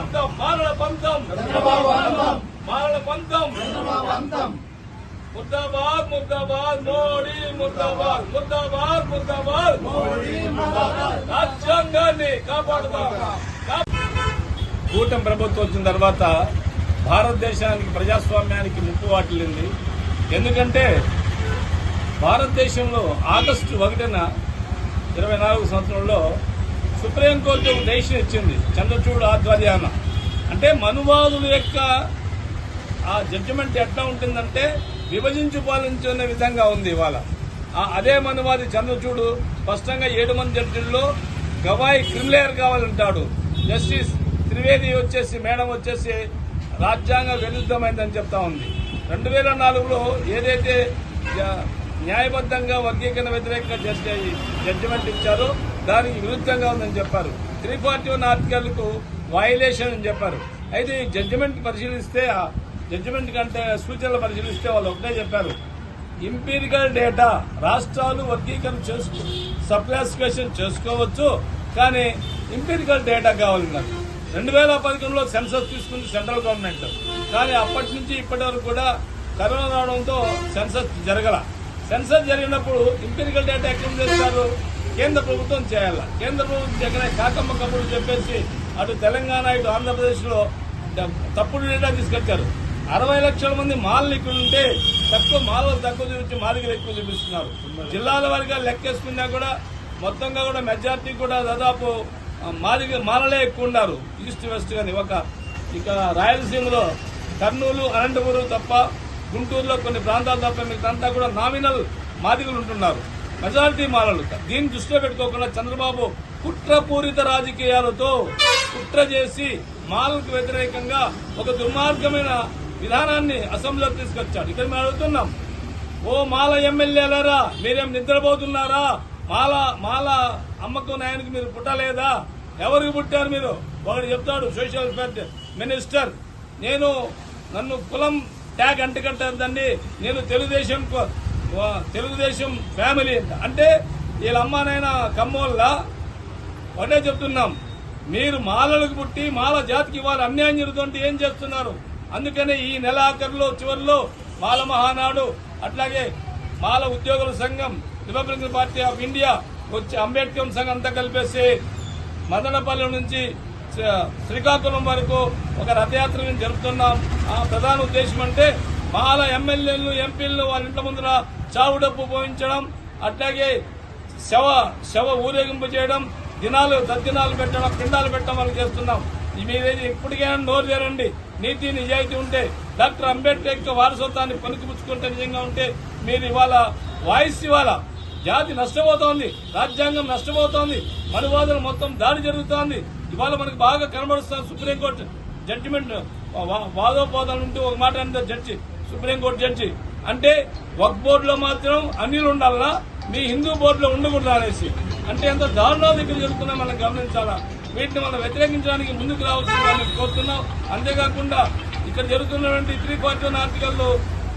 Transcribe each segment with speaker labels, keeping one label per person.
Speaker 1: పంతం పంతం. మోడీ మోడీ రాజ్యాంగాన్ని కూటమి ప్రభుత్వం వచ్చిన తర్వాత భారతదేశానికి ప్రజాస్వామ్యానికి ముప్పు వాటిల్లింది. ఎందుకంటే భారతదేశంలో ఆగస్టు ఒకటిన ఇరవై నాలుగు సంవత్సరంలో సుప్రీంకోర్టు ఒక డెసిషన్ ఇచ్చింది చంద్రచూడ్ ఆధ్వర్యాన. అంటే మనువాదుల యొక్క ఆ జడ్జిమెంట్ ఎట్లా ఉంటుందంటే విభజించి పాలించుకునే విధంగా ఉంది ఇవాళ. అదే మనువాది చంద్రచూడు స్పష్టంగా ఏడు మంది జడ్జిల్లో గవాయి క్రిమిలేయర్ కావాలంటాడు. జస్టిస్ త్రివేది వచ్చేసి మేడం వచ్చేసి రాజ్యాంగ విరుద్ధమైందని చెప్తా ఉంది. రెండు వేల నాలుగులో ఏదైతే న్యాయబద్ధంగా వర్గీకరణ వ్యతిరేకంగా జడ్జిమెంట్ ఇచ్చారో దానికి విరుద్ధంగా ఉందని చెప్పారు. త్రీ ఫార్టీ వన్ ఆర్టికల్కు వయలేషన్ అని చెప్పారు. అయితే ఈ జడ్జిమెంట్ పరిశీలిస్తే జడ్జిమెంట్ కంటే సూచనలు పరిశీలిస్తే వాళ్ళు ఒకటే చెప్పారు. ఇంపీరికల్ డేటా రాష్ట్రాలు వర్గీకరణ చేసుకో సబ్క్లాసిఫికేషన్ చేసుకోవచ్చు కానీ ఇంపీరికల్ డేటా కావాలి నాకు. రెండు వేల పదకొండులో సెన్సస్ తీసుకుంది సెంట్రల్ గవర్నమెంట్ కానీ అప్పటి నుంచి ఇప్పటి వరకు కూడా కరోనా రావడంతో సెన్సస్ జరగల. సెన్సస్ జరిగినప్పుడు ఇంపీరికల్ డేటా ఎక్కడ చేస్తారు కేంద్ర ప్రభుత్వం చేయాలి. కేంద్ర ప్రభుత్వం దగ్గర కాకమ్మ కబుర్లు చెప్పేసి అటు తెలంగాణ ఇటు ఆంధ్రప్రదేశ్లో తప్పుడు డేటా తీసుకొచ్చారు. అరవై లక్షల మంది మాలలు ఉంటే తక్కువ మాలలు తక్కువ చూపించి మాదిగలు ఎక్కువ చూపిస్తున్నారు. జిల్లాల వారిగా లెక్కేసుకున్నా కూడా మొత్తంగా కూడా మెజార్టీ కూడా దాదాపు మాదిగ మాలలే ఎక్కువ ఉన్నారు ఈస్ట్ వెస్ట్ కానీ ఒక ఇక రాయలసీమలో కర్నూలు అనంతపురం తప్ప గుంటూరులో కొన్ని ప్రాంతాలు తప్ప మిగతా కూడా నామినల్ మాదిగలు ఉంటున్నారు. మెజారిటీ మాలలు దీన్ని దృష్టిలో పెట్టుకోకుండా చంద్రబాబు కుట్రపూరిత రాజకీయాలతో కుట్ర చేసి మాలకు వ్యతిరేకంగా ఒక దుర్మార్గమైన విధానాన్ని అసెంబ్లీలోకి తీసుకొచ్చాడు. ఇక్కడ మేము అడుగుతున్నాం ఓ మాల ఎమ్మెల్యేలారా మీరేం నిద్రపోతున్నారా? మాల మాల అమ్మకు నాయనకి మీరు పుట్టలేదా? ఎవరికి పుట్టారు మీరు? ఒకటి చెప్తాడు సోషల్ వెల్ఫేర్ మినిస్టర్ నేను నన్ను కులం ట్యాగ్ అంటకట్టద్దండి నేను తెలుగుదేశం తెలుగుదేశం ఫ్యామిలీ అంటే. వీళ్ళ అమ్మానైనా కమ్మోళ్ళ ఒకటే చెప్తున్నాం. మీరు మాలలకు పుట్టి మాల జాతికి ఇవ్వాలి అన్యాయం జరుగుతుంటే ఏం చేస్తున్నారు? అందుకనే ఈ నెలాఖరులో చివరిలో మాల మహానాడు అట్లాగే మాల ఉద్యోగుల సంఘం రిపబ్లికన్ పార్టీ ఆఫ్ ఇండియా వచ్చి అంబేద్కర్ సంఘం అంతా కలిపేసి మదనపల్లి నుంచి శ్రీకాకుళం వరకు ఒక రథయాత్ర మేము జరుపుతున్నాం. ఆ ప్రధాన ఉద్దేశం అంటే మాల ఎమ్మెల్యేలు ఎంపీలను వాళ్ళ ఇంట్ల ముందర చావు డబ్బు పోయించడం అట్లాగే శవ శవ ఊరేగింపు చేయడం దినాలు దద్దినాలు పెట్టడం పిండాలు పెట్టడం వాళ్ళు చేస్తున్నాం. మీరేది ఇప్పటికైనా నోరు తెరండి నీతి నిజాయితీ ఉంటే డాక్టర్ అంబేద్కర్ యొక్క వారసత్వాన్ని పనికిపుచ్చుకుంటే నిజంగా ఉంటే మీరు ఇవాళ వాయిస్ ఇవాళ జాతి నష్టపోతోంది రాజ్యాంగం నష్టపోతోంది మనువాదులు మొత్తం దాడి జరుగుతోంది. ఇవాళ మనకు బాగా కనబడుస్తుంది సుప్రీంకోర్టు. జడ్జిమెంట్ వా- ఉంటూ ఒక మాట అంటే జడ్జి. Supreme court judge. అంటే వక్ బోర్డులో మాత్రం అన్నిలు ఉండాలనా? మీ హిందూ బోర్డులో ఉండకూడదు అనేసి. అంటే ఎంత దారుణాలు ఇక్కడ జరుగుతున్నా మనం గమనించాలా? వీటిని మనం వ్యతిరేకించడానికి ముందుకు రావాల్సిందని కోరుతున్నాం. అంతేకాకుండా ఇక్కడ జరుగుతున్నటువంటి త్రీ ఫార్టీ వన్ ఆర్టికల్లో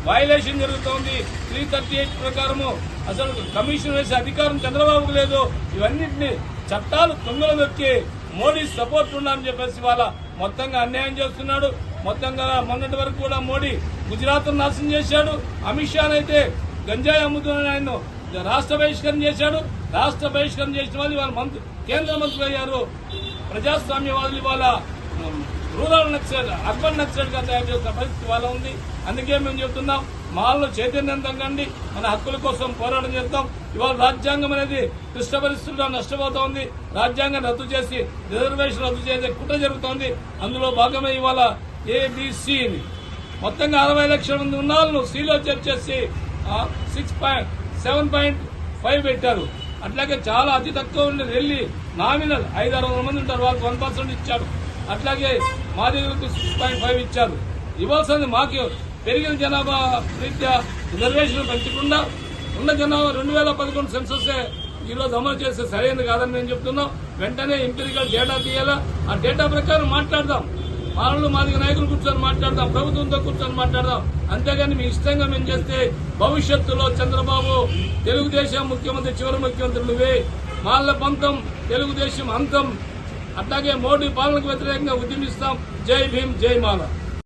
Speaker 1: వైలేషన్ జరుగుతోంది. త్రీ థర్టీ ఎయిట్ ప్రకారము అసలు కమిషన్ వేసే అధికారం చంద్రబాబుకు లేదు. ఇవన్నింటినీ చట్టాలు తొంగలు నొక్కి మోడీ సపోర్ట్ ఉండాలని చెప్పేసి వాళ్ళ మొత్తంగా అన్యాయం చేస్తున్నాడు. మొత్తంగా మొన్నటి వరకు కూడా మోడీ గుజరాత్ నాశనం చేశాడు. అమిత్ షా అయితే గంజాయి అమ్ముతున్న ఆయన రాష్ట్ర బహిష్కరణ చేశాడు. రాష్ట్ర బహిష్కరణ చేసిన వాళ్ళు ఇవాళ మంత్రి కేంద్ర మంత్రులు అయ్యారు. ప్రజాస్వామ్యవాదులు ఇవాళ రూరల్ నక్సల్ అర్బన్ నక్సల్గా తయారు చేసిన పరిస్థితి వాళ్ళ ఉంది. అందుకే మేము చెప్తున్నాం మాల్లో చైతన్యం కండి మన హక్కుల కోసం పోరాటం చేద్దాం. ఇవాళ రాజ్యాంగం అనేది క్లిష్ట పరిస్థితుల్లో నష్టపోతోంది. రాజ్యాంగం రద్దు చేసి రిజర్వేషన్ రద్దు చేసే కుట్ర జరుగుతోంది. అందులో భాగమే ఇవాళ ఏబిసిని మొత్తంగా అరవై లక్షల మంది ఉన్న వాళ్ళను సీలో చేర్చేసి six point seven point five పెట్టారు. అట్లాగే చాలా అతి తక్కువ ఉండి వెళ్ళి నామినల్ ఐదు ఆరు వందల మంది ఉంటారు. వాళ్ళకి వన్ పర్సెంట్ ఇచ్చారు అట్లాగే మా దగ్గరకు సిక్స్ పాయింట్ ఫైవ్ ఇచ్చారు. ఇవ్వాల్సింది మాకు పెరిగిన జనాభా రీత్యా రిజర్వేషన్ పెంచకుండా ఉన్న జనాభా రెండు వేల పదకొండు సెన్సస్ ఈరోజు అమలు చేస్తే సరైనది కాదని నేను చెప్తున్నాం. వెంటనే ఇంపెరికల్ డేటా తీయాలా? ఆ డేటా ప్రకారం మాట్లాడదాం. వాళ్ళు మాదిగ నాయకులు కూర్చొని మాట్లాడదాం ప్రభుత్వంతో కూర్చొని మాట్లాడదాం. అంతేగాని మీ ఇష్టంగా మేము చేస్తే భవిష్యత్తులో చంద్రబాబు తెలుగుదేశం ముఖ్యమంత్రి చివరి ముఖ్యమంత్రి నువ్వే. మాళ్ళ పంతం తెలుగుదేశం అంతం. అట్లాగే మోడీ పాలనకు వ్యతిరేకంగా ఉద్యమిస్తాం. జై భీమ్ జై మాల.